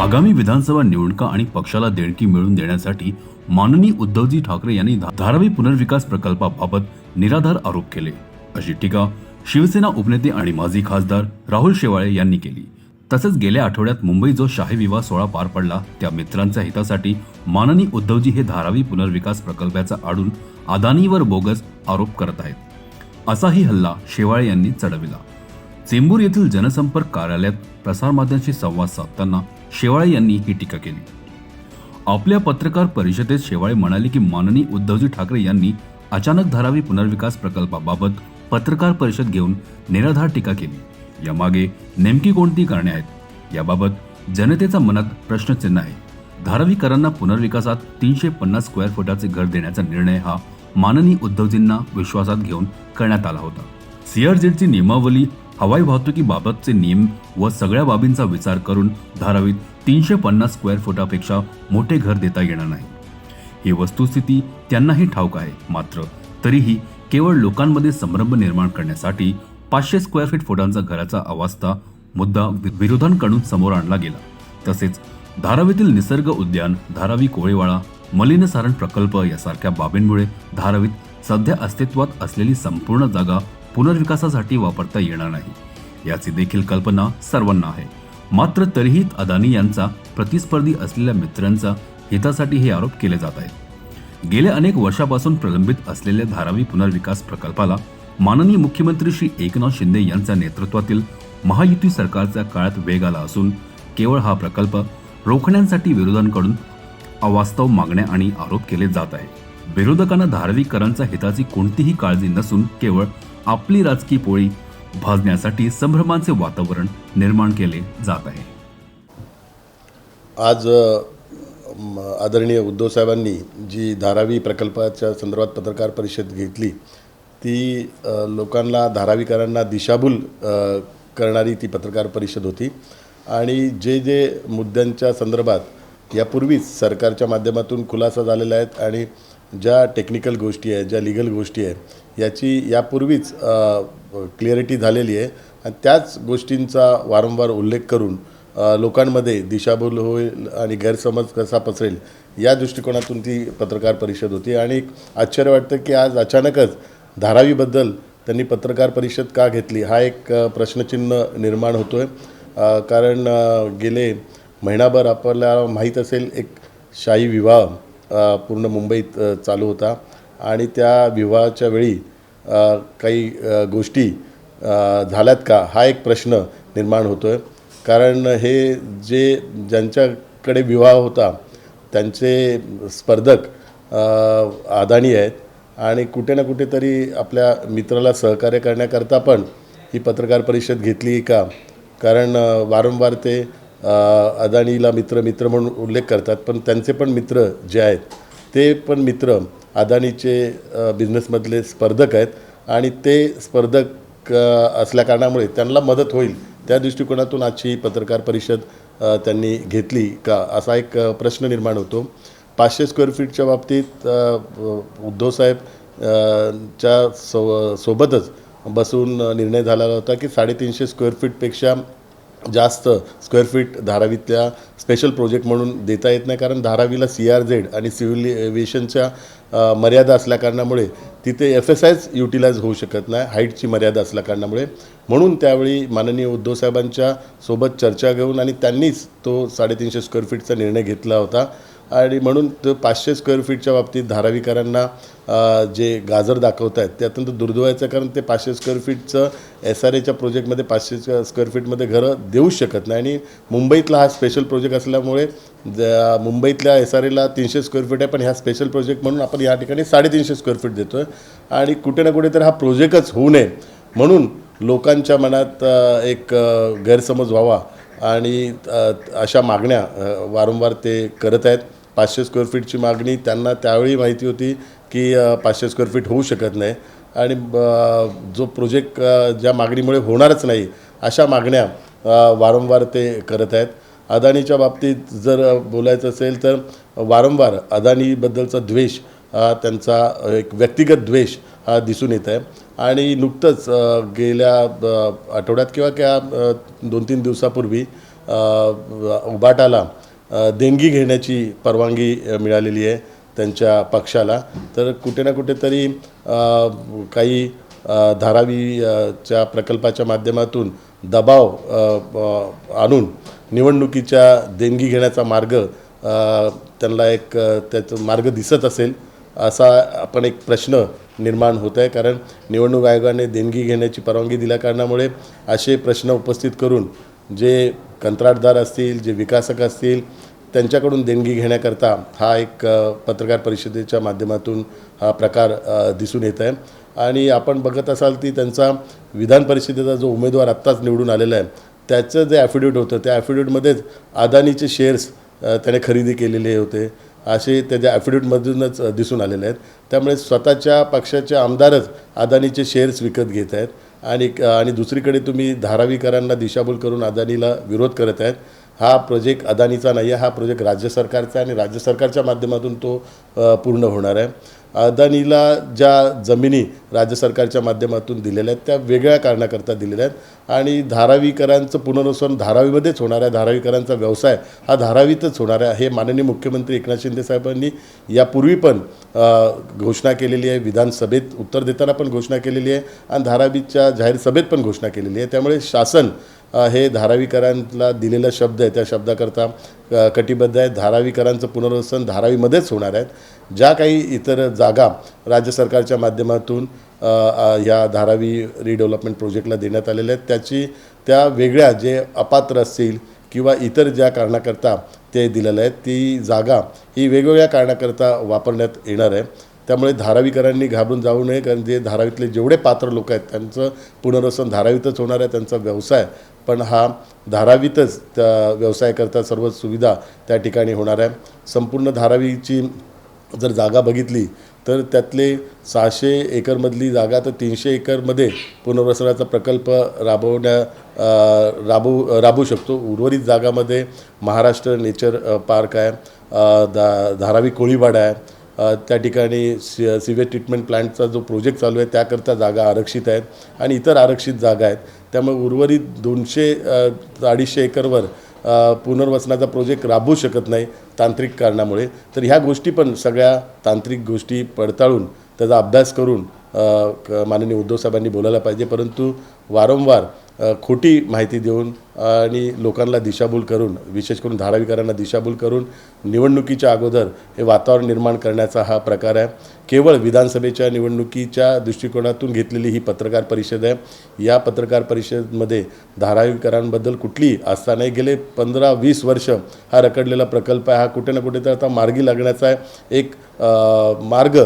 आगामी विधानसभा निवडणुका आणि पक्षाला देणगी मिळवून देण्यासाठी माननीय उद्धवजी ठाकरे यांनी धारावी पुनर्विकास प्रकल्पाबाबत निराधार आरोप केले. अशी टीका शिवसेना उपनेते आणि माजी खासदार राहुल शेवाळे यांनी केली. तसेच गेल्या आठवड्यात मुंबई जो शाही विवाह सोहळा पार पडला त्या मित्रांच्या हितासाठी माननीय उद्धवजी हे धारावी पुनर्विकास प्रकल्पाचा आडून अदानीवर बोगस आरोप करत आहेत. असाही हल्ला शेवाळे यांनी चढविला. चेंबूर येथील जनसंपर्क कार्यालयात प्रसारमाध्यमांशी संवाद साधताना शेवाळे यांनी ही टीका केली. आपल्या पत्रकार परिषदेत शेवाळे म्हणाले की माननीय उद्धवजी ठाकरे यांनी अचानक धारावी पुनर्विकास प्रकल्पाबाबत पत्रकार परिषद घेऊन निराधार टीका केली. यामागे नेमकी कोणती कारणे आहेत? याबाबत जनतेचा मनात प्रश्नचिन्ह आहे. धारावीकरांना पुनर्विकासात तीनशे पन्नास स्क्वेअर फुटाचे घर देण्याचा निर्णय हा माननीय उद्धवजींना विश्वासात घेऊन करण्यात आला होता. सीआरझेडची नियमावली हवाई वाहतुकीबाबतचे नियम व सगळ्या बाबींचा विचार करून धारावीत तीनशे पन्नास स्क्वेअर फुटापेक्षा मोठे घर देता येणार नाही. ही वस्तुस्थिती त्यांनाही ठाऊक आहे. मात्र तरीही केवळ लोकांमध्ये संभ्रम निर्माण करण्यासाठी पाचशे स्क्वेअर फीट फुटांचा घराचा अवास्था मुद्दा वि- विरोधांकडून समोर आणला गेला. तसेच धारावीतील निसर्ग उद्यान धारावी कोळीवाडा मलिन सारण प्रकल्प यासारख्या बाबींमुळे धारावीत सध्या अस्तित्वात असलेली संपूर्ण जागा पुनर्विकासासाठी वापरता येणार नाही. याची देखील कल्पना सर्वांना आहे. मात्र तरीही अदानी यांचा प्रतिस्पर्धी असलेल्या मित्रांचा हितासाठी हे आरोप केले जात आहेत. गेल्या अनेक वर्षापासून प्रलंबित असलेल्या धारावी पुनर्विकास प्रकल्पाला माननीय मुख्यमंत्री श्री एकनाथ शिंदे यांच्या नेतृत्वातील महायुती सरकारच्या काळात वेग आला असून केवळ हा प्रकल्प रोखण्यासाठी विरोधांकडून अवास्तव मागण्या आणि आरोप केले जात आहे विरोधकांना धारावीकरांच्या हिताची कोणतीही काळजी नसून केवळ आपली राजकीय पोळी भाजण्यासाठी संभ्रमांचे वातावरण निर्माण केले जात आहे. आज म, आदरणीय उद्धव साहेबांनी जी धारावी प्रकल्पाच्या संदर्भात पत्रकार परिषद घेतली ती लोकांना धारावीकरांना दिशाभूल करणारी ती पत्रकार परिषद होती. आणि जे जे मुद्द्यांच्या संदर्भात यापूर्वीच सरकारच्या माध्यमातून खुलासा झालेला आहेत आणि ज्या टेक्निकल गोष्टी आहेत ज्या लिगल गोष्टी आहेत याची यापूर्वीच क्लिअरिटी झालेली आहे. आणि त्याच गोष्टींचा वारंवार उल्लेख करून लोकांमध्ये दिशाभूल होईल आणि गैरसमज कसा पसरेल या दृष्टिकोनातून ती पत्रकार परिषद होती. आणि आश्चर्य वाटतं की आज अचानकच धारावीबद्दल त्यांनी पत्रकार परिषद का घेतली हा एक प्रश्नचिन्ह निर्माण होतो आहे कारण गेले महिनाभर आपल्याला माहीत असेल एक शाही विवाह पूर्ण मुंबईत चालू होता. आणि त्या विवाहाच्या वेळी काही गोष्टी झाल्यात का? हा एक प्रश्न निर्माण होतो आहे कारण हे जे ज्यांच्याकडे विवाह होता त्यांचे स्पर्धक अ, अदानी आहेत. आणि कुठे ना कुठेतरी आपल्या मित्राला सहकार्य करण्याकरता पण ही पत्रकार परिषद घेतली का? कारण वारंवार ते अदानीला मित्र मित्र म्हणून उल्लेख करतात पण त्यांचे पण मित्र जे आहेत ते पण मित्र अदानीचे बिझनेसमधले स्पर्धक आहेत आणि ते स्पर्धक असल्या असल्याकारणामुळे त्यांना मदत होईल. त्या दृष्टिकोनातून आजची पत्रकार परिषद त्यांनी घेतली का असा एक प्रश्न निर्माण होतो. पाचशे स्क्वेअर फीटच्या बाबतीत उद्धवसाहेब च्या सो सोबतच बसून निर्णय झालेला होता की साडेतीनशे स्क्वेअर फीटपेक्षा जास्त स्क्वेअर फीट धारावीतल्या स्पेशल प्रोजेक्ट म्हणून देता येत नाही कारण धारावीला सी आर झेड आणि सिव्हिल एव्हिएशनच्या मर्यादा असल्याकारणामुळे तिथे एफ एस आयच युटिलाइज होऊ शकत नाही हाईटची मर्यादा असल्याकारणामुळे म्हणून त्यावेळी माननीय उद्धव साहेबांच्या सोबत चर्चा घेऊन आणि त्यांनीच तो साडेतीनशे स्क्वेअर फीटचा निर्णय घेतला होता. आणि म्हणून तो पाचशे स्क्वेअर फीटच्या बाबतीत धारावीकरांना जे गाजर दाखवत आहेत ते अत्यंत दुर्दैवाचं कारण ते पाचशे स्क्वेअर फीटचं एस आर एच्या प्रोजेक्टमध्ये पाचशे स्क्वेअर फीटमध्ये घरं देऊच शकत नाही. आणि मुंबईतला हा स्पेशल प्रोजेक्ट असल्यामुळे ज- मुंबईतल्या एस आर एला तीनशे स्क्वेअर फीट आहे पण ह्या स्पेशल प्रोजेक्ट म्हणून आपण या ठिकाणी साडेतीनशे स्क्वेअर फीट देतो आहे आणि कुठे ना कुठे तर हा प्रोजेक्टच होऊ नये. म्हणून लोकांच्या मनात एक गैरसमज व्हावा आणि अशा मागण्या वारंवार ते करत आहेत. पाचशे स्क्वेअर फीटची मागणी त्यांना त्यावेळी माहिती होती की पाचशे स्क्वेअर फीट होऊ शकत नाही. आणि जो प्रोजेक्ट ज्या मागणीमुळे होणारच नाही अशा मागण्या वारंवार ते करत आहेत. अदानीच्या बाबतीत जर बोलायचं असेल तर वारंवार अदानीबद्दलचा द्वेष हा त्यांचा एक व्यक्तिगत द्वेष हा दिसून येत आहे. आणि नुकतंच गेल्या आठवड्यात किंवा क्या दोन तीन दिवसापूर्वी उबाटाला देणगी घेण्याची परवानगी मिळालेली आहे त्यांच्या पक्षाला. तर कुठे ना कुठेतरी काही धारावीच्या प्रकल्पाच्या माध्यमातून दबाव आणून निवडणुकीच्या देणगी घेण्याचा मार्ग त्यांना एक त्याचं मार्ग दिसत असेल असा आपण एक प्रश्न निर्माण होत आहे. कारण निवडणूक आयोगाने देणगी घेण्याची परवानगी दिल्या कारणामुळे असे प्रश्न उपस्थित करून जे कंत्राटदार असतील जे विकासक असतील त्यांच्याकडून देणगी घेण्याकरता हा एक पत्रकार परिषदेच्या माध्यमातून हा प्रकार दिसून येत आहे. आणि आपण बघत असाल की त्यांचा विधान परिषदेचा जो उमेदवार आत्ताच निवडून आलेला आहे त्याचं जे ॲफिडेविट होतं त्या ॲफिडेविटमध्येच अदानीचे शेअर्स त्याने खरेदी केलेले होते. असे त्याच्या ॲफिडेविटमधूनच दिसून आलेले आहेत. त्यामुळे स्वतःच्या पक्षाचे आमदारच अदानीचे शेअर्स विकत घेत आहेत. आणि आणि दुसरीकडे तुम्ही धारावीकरांना दिशाभूल करून अदानीला विरोध करत आहेत. हा प्रोजेक्ट अदानीचा नाही आहे हा प्रोजेक्ट राज्य सरकारचा आणि राज्य सरकारच्या माध्यमातून तो पूर्ण होणार आहे. अदानीला ज्या जमिनी राज्य सरकारच्या माध्यमातून दिलेल्या आहेत त्या वेगळ्या कारणाकरता दिलेल्या आहेत. आणि धारावीकरांचं पुनर्वसन धारावीमध्येच होणार आहे. धारावीकरांचा व्यवसाय हा धारावीतच होणार आहे. हे माननीय मुख्यमंत्री एकनाथ शिंदे साहेबांनी यापूर्वी पण घोषणा केलेली आहे. विधानसभेत उत्तर देताना पण घोषणा केलेली आहे आणि धारावीच्या जाहीर सभेत पण घोषणा केलेली आहे. त्यामुळे शासन हे धारावीकरांना दिलेला शब्द आहे. त्या शब्दाकरता कटिबद्ध आहे. धारावीकरांचं पुनर्वसन धारावीमध्येच होणार आहे. ज्या काही इतर जागा राज्य सरकारच्या माध्यमातून या ह्या धारावी रिडेव्हलपमेंट प्रोजेक्टला देण्यात आलेल्या आहेत त्याची त्या वेगळ्या जे अपात्र असतील किंवा इतर ज्या कारणाकरता ते दिलेलं आहे ती जागा ही वेगवेगळ्या कारणाकरता वापरण्यात येणार आहे. त्यामुळे धारावीकरांनी घाबरून जाऊ नये कारण जे धारावीतले जेवढे पात्र लोक आहेत त्यांचं पुनर्वसन धारावीतच होणार आहे त्यांचा व्यवसाय. पण हा धारावीतच त्या व्यवसायाकरता सर्व सुविधा त्या ठिकाणी होणार आहे. संपूर्ण धारावीची जर जागा बघितली तर त्यातले सहाशे एकरमधली जागा तर तीनशे एकरमध्ये पुनर्वसनाचा प्रकल्प राबवण्या राबवू राबवू शकतो. उर्वरित जागामध्ये महाराष्ट्र नेचर पार्क आहे दा धारावी कोळीवाडा आहे त्या ठिकाणी सि सिवेज ट्रीटमेंट प्लांटचा जो प्रोजेक्ट चालू आहे त्याकरता जागा आरक्षित आहेत आणि इतर आरक्षित जागा आहेत. त्यामुळे उर्वरित दोनशे अडीचशे एकरवर पुनर्वसनाचा प्रोजेक्ट राबवू शकत नाही तांत्रिक कारणामुळे. तर ह्या गोष्टी पण सगळ्या तांत्रिक गोष्टी पडताळून त्याचा अभ्यास करून क- माननीय उद्धव साहेबांनी बोलायला पाहिजे. परंतु वारंवार खोटी माहिती देऊन आणि लोकांना दिशाभूल करून विशेष करून धारावीकरांना दिशाभूल करून निवडणुकीच्या अगोदर हे वातावरण निर्माण करण्याचा हा प्रकार आहे. केवळ विधानसभेच्या निवडणुकीच्या दृष्टिकोनातून घेतलेली ही पत्रकार परिषद आहे. या पत्रकार परिषदेमध्ये धारावीकरांबद्दल कुठली आस्था नाही. गेले पंधरा वीस वर्ष हा रखडलेला प्रकल्प आहे. हा कुठे ना कुठे तर आता मार्गी लागण्याचा आहे. एक मार्ग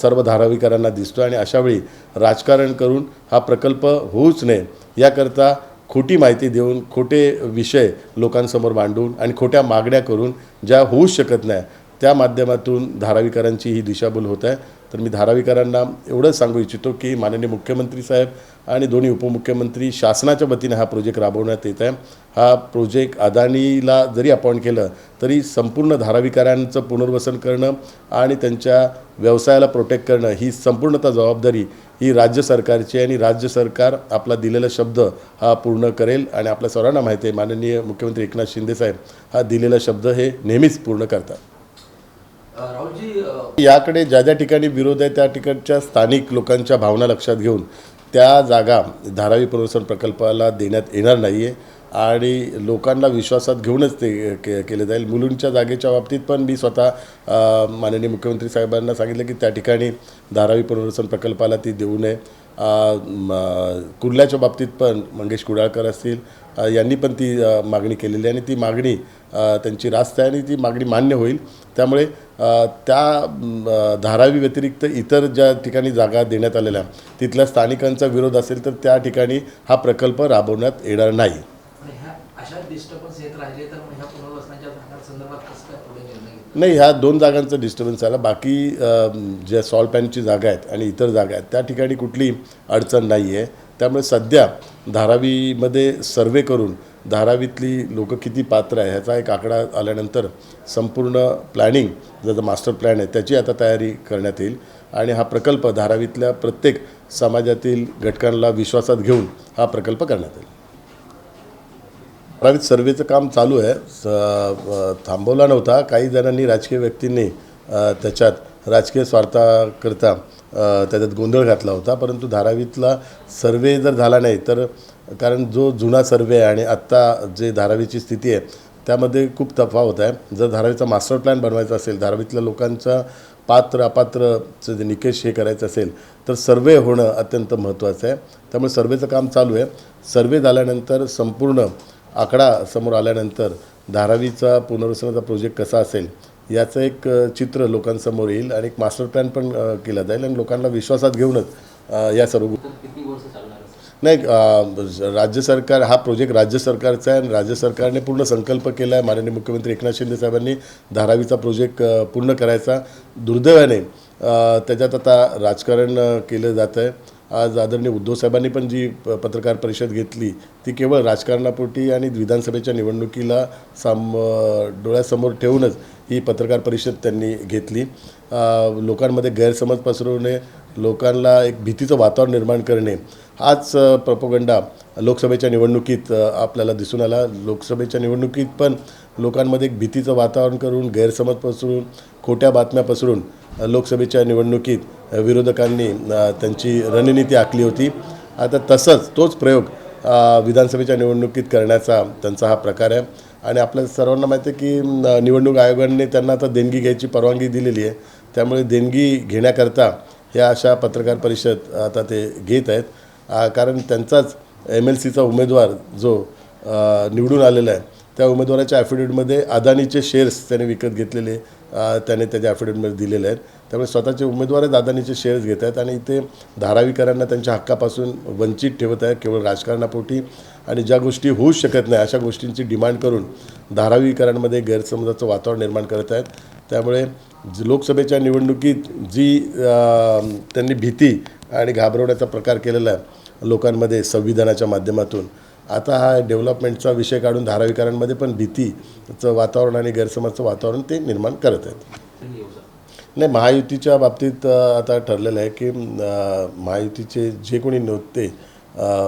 सर्व धारावीकरांना दिसतो आणि अशावेळी राजकारण करून हा प्रकल्प होऊच नये. याकरता खोटी माहिती देऊन खोटे विषय लोकांसमोर मांडून आणि खोट्या मागण्या करून ज्या होऊच शकत नाही त्या माध्यमातून धारावीकरांची ही दिशाभूल होत आहे. तर मी धारावीकरांना एवढंच सांगू इच्छितो की माननीय मुख्यमंत्री साहेब आणि दोन्ही उपमुख्यमंत्री शासनाच्या वतीने हा प्रोजेक्ट राबवण्यात येत आहे. हा प्रोजेक्ट अदानीला जरी अपॉइंट केलं तरी संपूर्ण धारावीकरांचं पुनर्वसन करणं आणि त्यांच्या व्यवसायाला प्रोटेक्ट करणं ही संपूर्णतः जबाबदारी ही राज्य सरकारची आहे आणि राज्य सरकार आपला दिलेला शब्द हा पूर्ण करेल आणि आपल्या सर्वांना माहिती आहे माननीय मुख्यमंत्री एकनाथ शिंदेसाहेब हा दिलेला शब्द हे नेहमीच पूर्ण करतात. राहुलजी याकडे ज्या ज्या ठिकाणी विरोध आहे त्या ठिकाणच्या स्थानिक लोकांच्या भावना लक्षात घेऊन त्या जागा धारावी पुनर्वसन प्रकल्पाला देण्यात येणार नाही आहे आणि लोकांना विश्वासात घेऊनच ते के केले जाईल. मुलुंडच्या जागेच्या बाबतीत पण मी स्वतः माननीय मुख्यमंत्री साहेबांना सांगितलं की त्या ठिकाणी धारावी पुनर्वसन प्रकल्पाला ती देऊ नये. कुर्ल्याच्या बाबतीत पण मंगेश कुडाळकर असतील. यांनी पण ती मागणी केलेली आहे आणि ती मागणी त्यांची रास्त आहे आणि ती मागणी मान्य होईल. त्यामुळे त्या धारावी व्यतिरिक्त इतर ज्या ठिकाणी जागा देण्यात आलेल्या तिथल्या स्थानिकांचा विरोध असेल तर त्या ठिकाणी हा प्रकल्प राबवण्यात येणार नाही पण ह्या अशा डिस्टर्बन्स येत राहिले तर मग ह्या पुनर्वसनाच्या जागांसंदर्भात कसं काय पुढे निर्णय घेतला नाही ह्या दोन जागांचा डिस्टर्बन्स आला बाकी ज्या सॉल्ट पॅनची जागा आहेत आणि इतर जागा आहेत त्या ठिकाणी कुठली अडचण नाही आहे त्यामुळे सध्या धारावीमध्ये सर्वे करून धारावीतली लोक किती पात्र आहे ह्याचा एक आकडा आल्यानंतर संपूर्ण प्लॅनिंग जसं मास्टर प्लॅन आहे त्याची आता तयारी करण्यात येईल. आणि हा प्रकल्प धारावीतल्या प्रत्येक समाजातील घटकांना विश्वासात घेऊन हा प्रकल्प करण्यात येईल. ठराविक सर्वेचं काम चालू आहे. स थांबवला नव्हता. काही जणांनी राजकीय व्यक्तींनी त्याच्यात राजकीय स्वार्थाकरता त्याच्यात गोंधळ घातला होता. परंतु धारावीतला सर्वे जर झाला नाही तर कारण जो जुना सर्वे आहे आणि आत्ता जे धारावीची स्थिती आहे त्यामध्ये खूप तफावत आहे. जर धारावीचा मास्टर प्लॅन बनवायचा असेल धारावीतल्या लोकांचा पात्र अपात्रचं जे निकष हे करायचं असेल तर सर्वे होणं अत्यंत महत्त्वाचं आहे. त्यामुळे सर्वेचं काम चालू आहे. सर्वे झाल्यानंतर संपूर्ण आकडा समोर आल्यानंतर धारावीचा पुनर्वसनाचा प्रोजेक्ट कसा असेल याचं एक चित्र लोकांसमोर येईल आणि एक मास्टर प्लॅन पण केला जाईल आणि लोकांना विश्वासात घेऊनच या सर्व नाही राज्य सरकार हा प्रोजेक्ट राज्य सरकारचा आहे आणि राज्य सरकारने पूर्ण संकल्प केला आहे माननीय मुख्यमंत्री एकनाथ शिंदे साहेबांनी धारावीचा प्रोजेक्ट पूर्ण करायचा दुर्दैवाने. त्याच्यात आता राजकारण केलं जातं आहे आज आदरणीय उद्धवसाहेबांनी पण जी प- पत्रकार परिषद घेतली ती केवळ राजकारणापोटी आणि विधानसभेच्या निवडणुकीला साम डोळ्यासमोर ठेवूनच ही पत्रकार परिषद त्यांनी घेतली. लोकांमध्ये गैरसमज पसरवणे लोकांना एक भीतीचं वातावरण निर्माण करणे हाच प्रपोगंडा लोकसभेच्या निवडणुकीत आपल्याला दिसून आला. लोकसभेच्या निवडणुकीत पण लोकांमध्ये एक भीतीचं वातावरण करून गैरसमज पसरून खोट्या बातम्या पसरून लोकसभेच्या निवडणुकीत विरोधकांनी त्यांची रणनीती आखली होती. आता तसंच तोच प्रयोग विधानसभेच्या निवडणुकीत करण्याचा त्यांचा हा प्रकार आहे. आणि आपल्या सर्वांना माहिती आहे की निवडणूक आयोगाने त्यांना आता देणगी घ्यायची परवानगी दिलेली आहे. त्यामुळे देणगी घेण्याकरता ह्या अशा पत्रकार परिषद आता ते घेत आहेत. कारण त्यांचाच एम एल सीचा उमेदवार जो निवडून आलेला आहे त्या उमेदवाराच्या ॲफिडेविटमध्ये अदानीचे शेअर्स त्याने विकत घेतलेले त्याने त्याच्या ॲफिडेविटमध्ये दिलेले आहेत. त्यामुळे स्वतःचे उमेदवारच अदानीचे शेअर्स घेत आहेत आणि इथे धारावीकरांना त्यांच्या हक्कापासून वंचित ठेवत आहे केवळ राजकारणापोटी. आणि ज्या गोष्टी होऊच शकत नाही अशा गोष्टींची डिमांड करून धारावीकरांमध्ये गैरसमजाचं वातावरण निर्माण करत आहेत. त्यामुळे लोकसभेच्या निवडणुकीत जी त्यांनी भीती आणि घाबरवण्याचा प्रकार केलेला आहे लोकांमध्ये संविधानाच्या माध्यमातून आता हा डेव्हलपमेंटचा विषय काढून धारावीकरांमध्ये पण भीतीचं वातावरण आणि गैरसमजचं वातावरण ते निर्माण करत आहेत. नाही महायुतीच्या बाबतीत आता ठरलेलं आहे की महायुतीचे जे कोणी नेते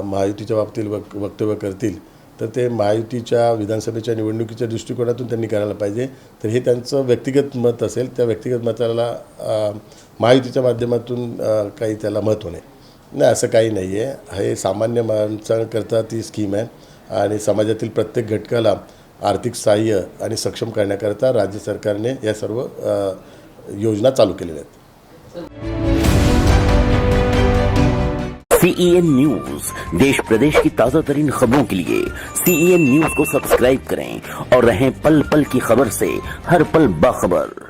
महायुतीच्या बाबतीत वक वक्तव्य करतील तर ते महायुतीच्या विधानसभेच्या निवडणुकीच्या दृष्टिकोनातून त्यांनी करायला पाहिजे. तर हे त्यांचं व्यक्तिगत मत असेल त्या व्यक्तिगत मताला महायुतीच्या माध्यमातून काही त्याला महत्त्व नाही. नाही असं काही नाही आहे हे सामान्य माणसांकरता ती स्कीम आहे आणि समाजातील प्रत्येक घटकाला आर्थिक सहाय्य आणि सक्षम करण्याकरता राज्य सरकारने या सर्व योजना चालू केलेल्या आहेत. सीईएन न्यूज़ देश प्रदेश की ताज़ा तरीन खबरों के लिए सीईएन न्यूज़ को सब्सक्राइब करें और रहें पल पल की खबर से हर पल बाखबर।